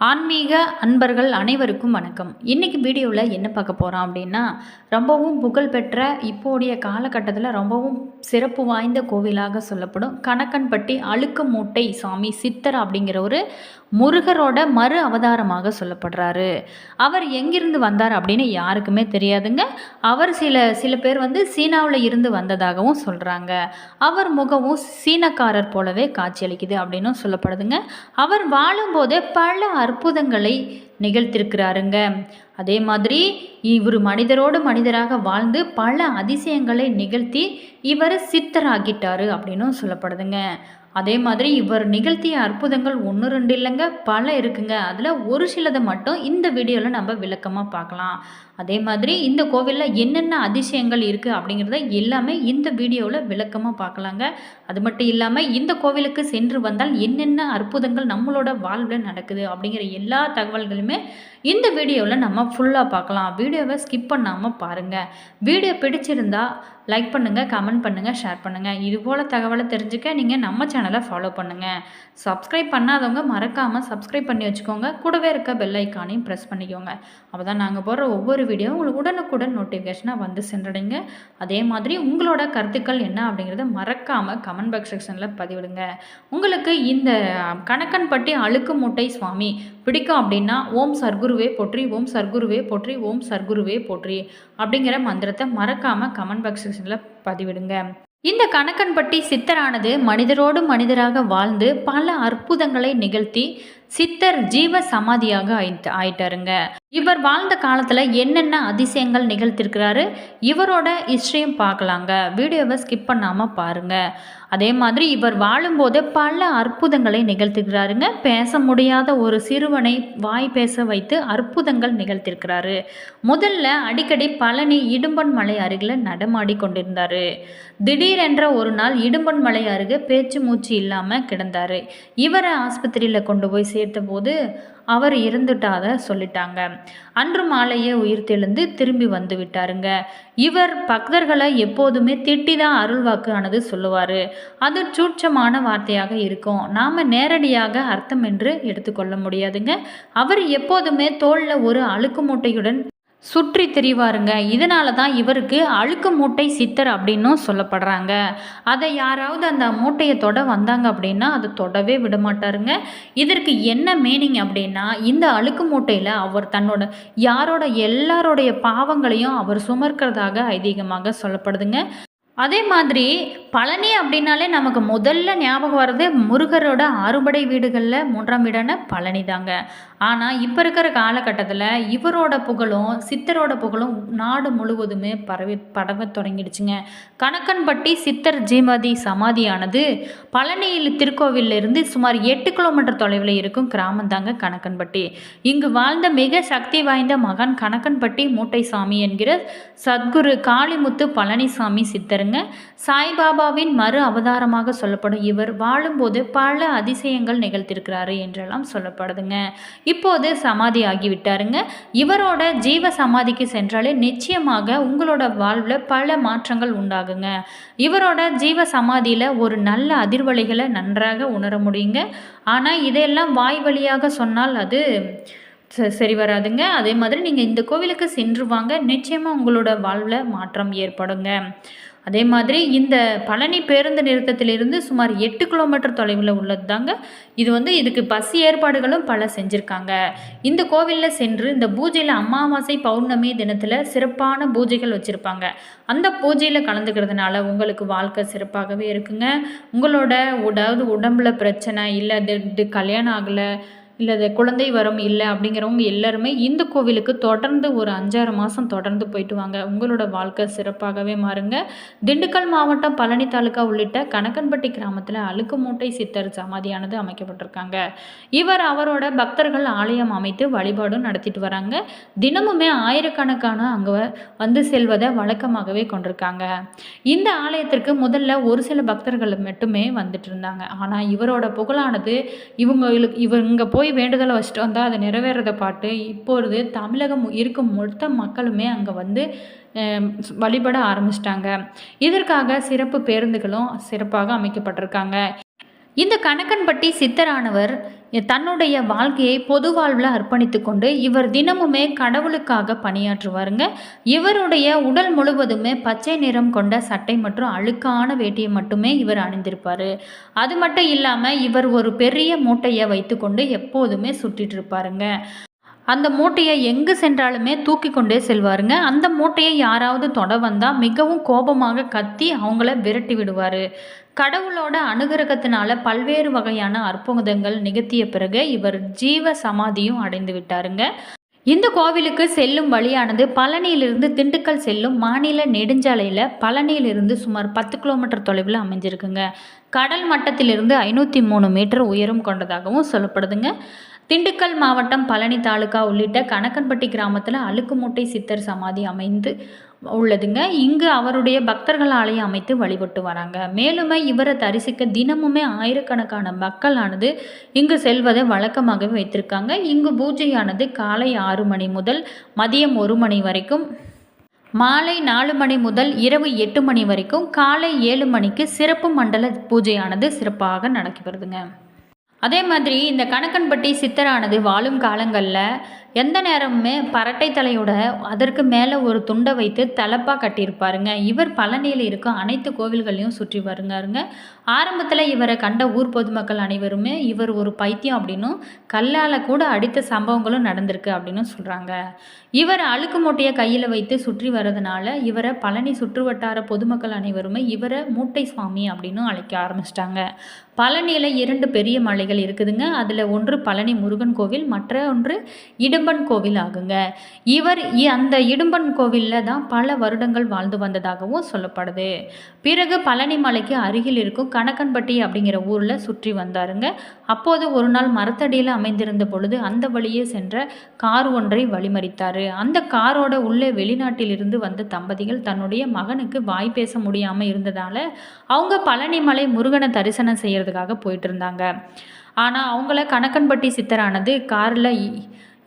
ஆன்மீக அன்பர்கள் அனைவருக்கும் வணக்கம். இன்றைக்கி வீடியோவில் என்ன பார்க்க போகிறோம் அப்படின்னா ரொம்பவும் புகழ்பெற்ற இப்போடைய காலகட்டத்தில் ரொம்பவும் சிறப்பு வாய்ந்த கோவிலாக சொல்லப்படும் கணக்கன்பட்டி அழுக்கு மூட்டை சாமி சித்தர் அப்படிங்கிற ஒரு முருகரோட மறு அவதாரமாக சொல்லப்படுறாரு. அவர் எங்கிருந்து வந்தார் அப்படின்னு யாருக்குமே தெரியாதுங்க. அவர் சில சில பேர் வந்து சீனாவில் இருந்து வந்ததாகவும் சொல்கிறாங்க அவர் முகமும் சீனக்காரர் போலவே காட்சியளிக்குது அப்படின்னும் சொல்லப்படுதுங்க. அவர் வாழும்போதே பல அற்புதங்களை நிகழ்த்திருக்கிறாருங்க. அதே மாதிரி இவர் மனிதரோடு மனிதராக வாழ்ந்து பல அதிசயங்களை நிகழ்த்தி இவர் சித்தராகிட்டாரு அப்படின்னும் சொல்லப்படுதுங்க. அதே மாதிரி இவர் நிகழ்த்திய அற்புதங்கள் ஒன்று ரெண்டு இல்லைங்க பல இருக்குங்க. அதில் ஒரு சிலதை மட்டும் இந்த வீடியோவில் நம்ம விளக்கமாக பார்க்கலாம். அதே மாதிரி இந்த கோவிலில் என்னென்ன அதிசயங்கள் இருக்குது அப்படிங்கிறத எல்லாமே இந்த வீடியோவில் விளக்கமாக பார்க்கலாங்க. அது மட்டும் இல்லாமல் இந்த கோவிலுக்கு சென்று வந்தால் என்னென்ன அற்புதங்கள் நம்மளோட வாழ்வில் நடக்குது அப்படிங்கிற எல்லா தகவல்களுமே இந்த வீடியோவில் நம்ம ஃபுல்லாக பார்க்கலாம். வீடியோவை ஸ்கிப் பண்ணாமல் பாருங்கள் வீடியோ பிடிச்சிருந்தா லைக் பண்ணுங்கள் கமெண்ட் பண்ணுங்கள் ஷேர் பண்ணுங்கள் இதுபோல் தகவலை தெரிஞ்சுக்க நீங்கள் நம்ம சேனலை ஃபாலோ பண்ணுங்கள் சப்ஸ்கிரைப் பண்ணாதவங்க மறக்காமல் சப்ஸ்கிரைப் பண்ணி வச்சுக்கோங்க. கூடவே இருக்க பெல் ஐக்கானையும் ப்ரெஸ் பண்ணிக்கோங்க. அப்போ தான் நாங்கள் போடுற ஒவ்வொரு வீடியோ உங்களுக்கு உடனுக்குடன் நோட்டிஃபிகேஷனாக வந்து சென்றடைங்க. அதே மாதிரி உங்களோட கருத்துக்கள் என்ன அப்படிங்கிறத மறக்காமல் கமெண்ட் பாக்ஸ் செக்ஷனில் பதிவிடுங்க. உங்களுக்கு இந்த கணக்கன்பட்டி அழுக்கு மூட்டை சுவாமி பிடிக்கும் அப்படின்னா ஓம் சர்க்குருவே போற்றி ஓம் சர்க்குருவே போற்றி ஓம் சர்க்குருவே போற்றி அப்படிங்கிற மந்திரத்தை மறக்காமல் கமெண்ட் பாக்ஸ் செக்ஷனில் பதிவிடுங்க. இந்த கணக்கன்பட்டி சித்தரானது மனிதரோடு மனிதராக வாழ்ந்து பல அற்புதங்களை நிகழ்த்தி சித்தர் ஜீவ சமாதியாக ஆயிட்டு ஆயிட்டாருங்க. இவர் வாழ்ந்த காலத்தில் என்னென்ன அதிசயங்கள் நிகழ்த்திருக்கிறாரு இவரோட ஹிஸ்ட்ரியும் பார்க்கலாங்க. வீடியோவை ஸ்கிப் பண்ணாமல் பாருங்கள் அதே மாதிரி இவர் வாழும்போது பல அற்புதங்களை நிகழ்த்துகிறாருங்க பேச முடியாத ஒரு சிறுவனை வாய் பேச வைத்து அற்புதங்கள் நிகழ்த்திருக்கிறாரு. முதல்ல அடிக்கடி பழனி இடும்பன் மலை அருகில் நடமாடி கொண்டிருந்தார். திடீரென்ற ஒரு நாள் இடும்பன் மலை அருகே பேச்சு மூச்சு இல்லாமல் கிடந்தார். இவரை ஆஸ்பத்திரியில் கொண்டு போய் சேர்த்தபோது அவர் இறந்துட்டாத சொல்லிட்டாங்க. அன்று மாலையே உயிர் தெழுந்து திரும்பி வந்து விட்டாருங்க. இவர் பக்தர்களை எப்போதுமே திட்டி தான் அருள்வாக்கு ஆனது சொல்லுவார். அது சூட்சமான வார்த்தையாக இருக்கும். நாம் நேரடியாக அர்த்தம் என்று எடுத்துக்கொள்ள முடியாதுங்க. அவர் எப்போதுமே தோளில் ஒரு அழுக்கு மூட்டையுடன் சுற்றி திரிவாருங்க. இதனால தான் இவருக்கு அழுக்கு மூட்டை சித்தர் அப்படின்னும் சொல்லப்படுறாங்க. அதை யாராவது அந்த மூட்டையை தொட வந்தாங்க அப்படின்னா அதை தொடவே விட மாட்டாருங்க இதற்கு என்ன மீனிங் அப்படின்னா இந்த அழுக்கு மூட்டையில் அவர் தன்னோட யாரோட எல்லாரோடைய பாவங்களையும் அவர் சுமர்க்கிறதாக ஐதீகமாக சொல்லப்படுதுங்க. அதே மாதிரி பழனி அப்படின்னாலே நமக்கு முதல்ல ஞாபகம் வர்றது முருகரோட அறுபடை வீடுகளில் மூன்றாம் வீடான பழனி தாங்க. ஆனால் இப்போ இருக்கிற காலகட்டத்தில் இவரோட புகழும் சித்தரோட புகழும் நாடு முழுவதுமே பரவி பரவ தொடங்கிடுச்சுங்க. கணக்கன்பட்டி சித்தர் ஜீமதி சமாதியானது பழனியில் திருக்கோவிலிருந்து சுமார் எட்டு கிலோமீட்டர் தொலைவில் இருக்கும் கிராமம் தாங்க கணக்கன்பட்டி. இங்கு வாழ்ந்த மிக சக்தி வாய்ந்த மகன் கணக்கன்பட்டி மூட்டைசாமி என்கிற சத்குரு காளிமுத்து பழனிசாமி சித்தருங்க. சாய்பாபாவின் மறு அவதாரமாக சொல்லப்படும் இவர் வாழும்போது பல அதிசயங்கள் நிகழ்த்திருக்கிறாரு என்றெல்லாம் சொல்லப்படுதுங்க. இப்போது சமாதி ஆகிவிட்டாருங்க. இவரோட ஜீவ சமாதிக்கு சென்றாலே நிச்சயமாக உங்களோட வாழ்வில் பல மாற்றங்கள் உண்டாகுங்க. இவரோட ஜீவ சமாதியில் ஒரு நல்ல அதிர்வலைகளை நன்றாக உணர முடியுங்க. ஆனால் இதையெல்லாம் வாய் வழியாக சொன்னால் அது சரி வராதுங்க. அதே மாதிரி நீங்கள் இந்த கோவிலுக்கு சென்று வாங்க. நிச்சயமாக உங்களோட வாழ்வில் மாற்றம் ஏற்படுங்க. அதே மாதிரி இந்த பழனி பேருந்து நிறுத்தத்திலிருந்து சுமார் எட்டு கிலோமீட்டர் தொலைவில் உள்ளது தாங்க இது வந்து இதுக்கு பஸ் ஏற்பாடுகளும் பல செஞ்சுருக்காங்க. இந்த கோவிலில் சென்று இந்த பூஜையில் அமாவாசை பௌர்ணமி தினத்தில் சிறப்பான பூஜைகள் வச்சுருப்பாங்க. அந்த பூஜையில் கலந்துக்கிறதுனால உங்களுக்கு வாழ்க்கை சிறப்பாகவே இருக்குங்க. உங்களோட உடாவது உடம்புல பிரச்சனை இல்லை இது கல்யாணம் ஆகலை இல்லை அது குழந்தை வரம் இல்லை அப்படிங்கிறவங்க எல்லாருமே இந்த கோவிலுக்கு தொடர்ந்து ஒரு அஞ்சாறு மாதம் தொடர்ந்து போயிட்டு வாங்க. உங்களோட வாழ்க்கை சிறப்பாகவே மாறுங்க. திண்டுக்கல் மாவட்டம் பழனி தாலுக்கா உள்ளிட்ட கணக்கன்பட்டி கிராமத்தில் அழுக்கு மூட்டை சித்தர் சமாதியானது அமைக்கப்பட்டிருக்காங்க. இவர் அவரோட பக்தர்கள் ஆலயம் அமைத்து வழிபாடும் நடத்திட்டு வராங்க. தினமுமே ஆயிரக்கணக்கான அங்கே வந்து செல்வதை வழக்கமாகவே கொண்டிருக்காங்க. இந்த ஆலயத்திற்கு முதல்ல ஒரு சில பக்தர்கள் மட்டுமே வந்துட்டு இருந்தாங்க. ஆனால் இவரோட புகழானது இவங்களுக்கு இவங்க போய் போய் வேண்டுதலை வச்சுட்டு வந்தால் அதை நிறைவேறதை பாட்டு இப்பொழுது தமிழகம் இருக்கும் மொத்த மக்களுமே அங்கே வந்து வழிபட ஆரம்பிச்சிட்டாங்க. இதற்காக சிறப்பு பேருந்துகளும் சிறப்பாக அமைக்கப்பட்டிருக்காங்க. இந்த கணக்கன்பட்டி சித்தரானவர் தன்னுடைய வாழ்க்கையை பொது வாழ்வில் அர்ப்பணித்து கொண்டு இவர் தினமுமே கடவுளுக்காக பணியாற்றுவாருங்க. இவருடைய உடல் முழுவதுமே பச்சை நிறம் கொண்ட சட்டை மற்றும் அழுக்கான வேட்டியை மட்டுமே இவர் அணிந்திருப்பார். அது மட்டும் இல்லாமல் இவர் ஒரு பெரிய மூட்டையை வைத்துக்கொண்டு எப்போதுமே சுற்றிட்டு இருப்பாருங்க அந்த மூட்டையை எங்கு சென்றாலுமே தூக்கி கொண்டே செல்வாருங்க. அந்த மூட்டையை யாராவது தொட வந்தால் மிகவும் கோபமாக கத்தி அவங்கள விரட்டி விடுவார். கடவுளோட அனுகிரகத்தினால பல்வேறு வகையான அற்புதங்கள் நிகழ்த்திய பிறகு இவர் ஜீவ சமாதியும் அடைந்து விட்டாருங்க. இந்த கோவிலுக்கு செல்லும் வழியானது பழனியிலிருந்து திண்டுக்கல் செல்லும் மாநில நெடுஞ்சாலையில் பழனியிலிருந்து சுமார் பத்து கிலோமீட்டர் தொலைவில் அமைஞ்சிருக்குங்க. கடல் மட்டத்திலிருந்து ஐநூற்றி மூணு மீட்டர் உயரம் கொண்டதாகவும் சொல்லப்படுதுங்க. திண்டுக்கல் மாவட்டம் பழனி தாலுகா உள்ளிட்ட கணக்கன்பட்டி கிராமத்தில் அழுக்குமூட்டை சித்தர் சமாதி அமைந்து உள்ளதுங்க. இங்கு அவருடைய பக்தர்கள் ஆலயம் அமைத்து வழிபட்டு வராங்க. மேலுமே இவரை தரிசிக்க தினமுமே ஆயிரக்கணக்கான மக்களானது இங்கு செல்வதை வழக்கமாகவே வைத்திருக்காங்க. இங்கு பூஜையானது காலை ஆறு மணி முதல் மதியம் ஒரு மணி வரைக்கும் மாலை நாலு மணி முதல் இரவு எட்டு மணி வரைக்கும் காலை ஏழு மணிக்கு சிறப்பு மண்டல பூஜையானது சிறப்பாக நடக்கப்படுதுங்க அதே மாதிரி இந்த கணக்கன்பட்டி சித்தரானது வாழும் காலங்களில் எந்த நேரமுமே பரட்டை தலையோட அதற்கு மேலே ஒரு துண்டை வைத்து தலப்பாக கட்டியிருப்பாருங்க. இவர் பழனியில் இருக்கும் அனைத்து கோவில்களையும் சுற்றி வருங்காருங்க. ஆரம்பத்தில் இவரை கண்ட ஊர் பொதுமக்கள் அனைவருமே இவர் ஒரு பைத்தியம் அப்படின்னும் கல்லால் கூட அடித்த சம்பவங்களும் நடந்திருக்கு அப்படின்னு சொல்கிறாங்க இவர் அழுக்கு மூட்டையை கையில் வைத்து சுற்றி வர்றதுனால இவரை பழனி சுற்று வட்டார பொதுமக்கள் அனைவருமே இவரை மூட்டை சுவாமி அப்படின்னு அழைக்க ஆரம்பிச்சிட்டாங்க. பழனியில் இரண்டு பெரிய மலைகள் இருக்குதுங்க. அதில் ஒன்று பழனி முருகன் கோவில் மற்ற ஒன்று இடும்பன் கோவில் ஆகுங்க. இவர் அந்த இடும்பன் கோவிலில் தான் பல வருடங்கள் வாழ்ந்து வந்ததாகவும் சொல்லப்படுது. பிறகு பழனி மலைக்கு அருகில் இருக்கும் கணக்கன்பட்டி அப்படிங்கிற ஊரில் சுற்றி வந்தாருங்க. அப்போது ஒரு நாள் மரத்தடியில் அமைந்திருந்த பொழுது அந்த வழியே சென்ற கார் ஒன்றை வழிமறித்தார். அந்த காரோட உள்ளே வெளிநாட்டிலிருந்து வந்த தம்பதிகள் தன்னுடைய மகனுக்கு வாய் பேச முடியாமல் இருந்ததால் அவங்க பழனிமலை முருகனை தரிசனம் செய்கிறதுக்காக போயிட்டு இருந்தாங்க. ஆனால் அவங்கள கணக்கன்பட்டி சித்தரானது காரில்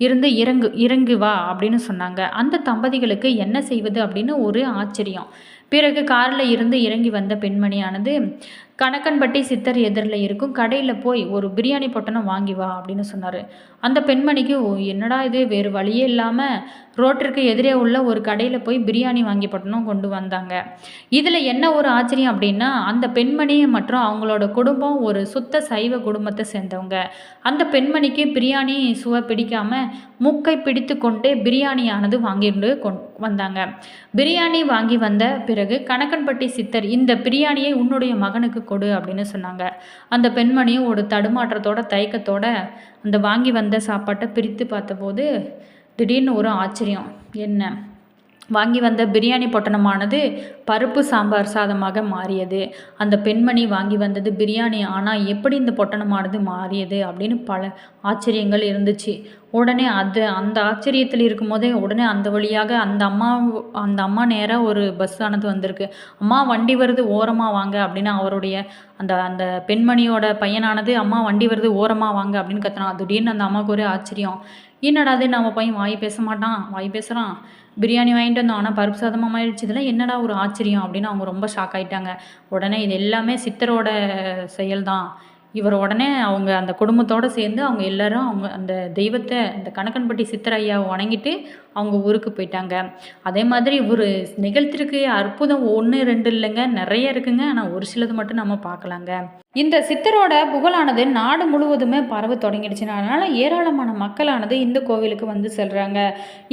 இருந்து இறங்கு இறங்கு வா அப்படின்னு சொன்னாங்க. அந்த தம்பதிகளுக்கு என்ன செய்வது அப்படின்னு ஒரு ஆச்சரியம். பிறகு காரில் இருந்து இறங்கி வந்த பெண்மணியானது கணக்கன்பட்டி சித்தர் எதிரில் இருக்கும் கடையில் போய் ஒரு பிரியாணி பொட்டணம் வாங்கி வா அப்படின்னு சொன்னார். அந்த பெண்மணிக்கு என்னடா இது? வேறு வழியே இல்லாமல் ரோட்டிற்கு எதிரே உள்ள ஒரு கடையில் போய் பிரியாணி வாங்கி பொட்டணம் கொண்டு வந்தாங்க. இதில் என்ன ஒரு ஆச்சரியம் அப்படின்னா அந்த பெண்மணி மற்றும் அவங்களோட குடும்பம் ஒரு சுத்த சைவ குடும்பத்தை சேர்ந்தவங்க. அந்த பெண்மணிக்கு பிரியாணி சுவை பிடிக்காமல் மூக்கை பிடித்து கொண்டே பிரியாணியானது வாங்கிட்டு கொண் வந்தாங்க. பிரியாணி வாங்கி வந்த பிறகு கணக்கன்பட்டி சித்தர் இந்த பிரியாணியை உன்னுடைய மகனுக்கு கொடு அப்படின்னு சொன்னாங்க. அந்த பெண்மணியும் ஒரு தடுமாற்றத்தோட தயக்கத்தோட அந்த வாங்கி வந்த சாப்பாட்டை பிரித்து பார்த்தபோது திடீர்னு ஒரு ஆச்சரியம். என்ன? வாங்கி வந்த பிரியாணி பொட்டணமானது பருப்பு சாம்பார் சாதமாக மாறியது. அந்த பெண்மணி வாங்கி வந்தது பிரியாணி. ஆனால் எப்படி இந்த பொட்டணமானது மாறியது அப்படின்னு பல ஆச்சரியங்கள் இருந்துச்சு. உடனே அது அந்த ஆச்சரியத்தில் இருக்கும்போதே உடனே அந்த வழியாக அந்த அம்மா அந்த அம்மா நேராக ஒரு பஸ் ஆனது வந்திருக்கு. அம்மா வண்டி வருது ஓரமாக வாங்க அப்படின்னு அவருடைய அந்த அந்த பெண்மணியோட பையனானது அம்மா வண்டி வருது ஓரமாக வாங்க அப்படின்னு கத்துனான். திடீர்னு அந்த அம்மாவுக்கு ஒரு ஆச்சரியம். என்னடா அது? நம்ம பையன் வாய் பேச மாட்டான் வாய் பேசுகிறான் பிரியாணி வாங்கிட்டு வந்தோம் ஆனால் பருப்பு சாதமாக ஆயிடுச்சு. இதெல்லாம் என்னடா ஒரு ஆச்சரியம் அப்படின்னு அவங்க ரொம்ப ஷாக் ஆகிட்டாங்க உடனே இது எல்லாமே சித்தரோட செயல் தான் இவர் உடனே அவங்க அந்த குடும்பத்தோடு சேர்ந்து அவங்க எல்லாரும் அவங்க அந்த தெய்வத்தை அந்த கணக்கன்பட்டி சித்தர் ஐயாவை வணங்கிட்டு அவங்க ஊருக்கு போயிட்டாங்க. அதே மாதிரி ஒரு நிகழ்த்திருக்கு அற்புதம் ஒன்று ரெண்டு இல்லைங்க. நிறைய இருக்குங்க. ஆனால் ஒரு சிலது மட்டும் நம்ம பார்க்கலாங்க. இந்த சித்தரோட புகழானது நாடு முழுவதுமே பரவ தொடங்கிடுச்சு அதனால் ஏராளமான மக்களானது இந்த கோவிலுக்கு வந்து செல்கிறாங்க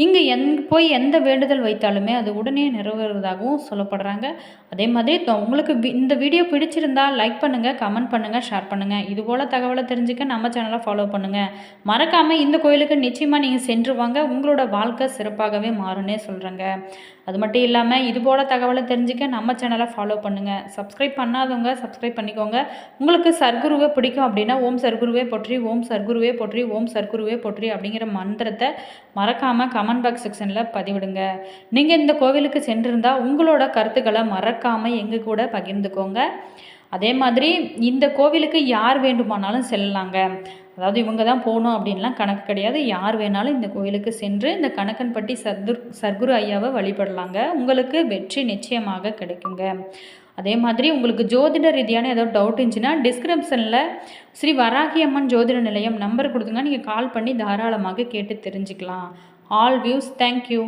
இங்கே எந் போய் எந்த வேண்டுதல் வைத்தாலுமே அது உடனே நிறைவேறுவதாகவும் சொல்லப்படுறாங்க. அதே மாதிரி உங்களுக்கு இந்த வீடியோ பிடிச்சிருந்தால் லைக் பண்ணுங்கள் கமெண்ட் பண்ணுங்கள் ஷேர் பண்ணுங்கள் இது போல் தகவலை தெரிஞ்சுக்க நம்ம சேனலை ஃபாலோ பண்ணுங்கள் மறக்காமல் இந்த கோயிலுக்கு நிச்சயமாக நீங்கள் சென்று வாங்க. உங்களோட வாழ்க்கை சிறப்பாகவே மாறும்னே சொல்கிறேங்க அது மட்டும் இல்லாமல் இது போல் தகவலை தெரிஞ்சுக்க நம்ம சேனலை ஃபாலோ பண்ணுங்கள் சப்ஸ்கிரைப் பண்ணாதவங்க சப்ஸ்கிரைப் பண்ணிக்கோங்க. உங்களுக்கு சர்க்குருவை பிடிக்கும் அப்படின்னா ஓம் சர்க்குருவே போற்றி ஓம் சர்க்குருவே போற்றி ஓம் சர்க்குருவே போற்றி அப்படிங்கிற மந்திரத்தை மறக்காமல் கமெண்ட் பாக்ஸ் செக்ஷனில் பதிவிடுங்க. நீங்கள் இந்த கோவிலுக்கு சென்றிருந்தால் உங்களோட கருத்துக்களை மறக்காமல் எங்கள் கூட பகிர்ந்துக்கோங்க. அதே மாதிரி இந்த கோவிலுக்கு யார் வேண்டுமானாலும் செல்லலாங்க. அதாவது இவங்க தான் போகணும் அப்படின்லாம் கணக்கு கிடையாது. யார் வேணாலும் இந்த கோயிலுக்கு சென்று இந்த கணக்கன்பட்டி சர்துர் சர்க்குரு ஐயாவை வழிபடலாங்க. உங்களுக்கு வெற்றி நிச்சயமாக கிடைக்குங்க. அதே மாதிரி உங்களுக்கு ஜோதிட ரீதியான ஏதோ டவுட் இருந்துச்சுன்னா டிஸ்கிரிப்ஷனில் ஸ்ரீ வராகி அம்மன் ஜோதிட நிலையம் நம்பர் கொடுத்துங்க நீங்கள் கால் பண்ணி தாராளமாக கேட்டு தெரிஞ்சுக்கலாம். All views thank you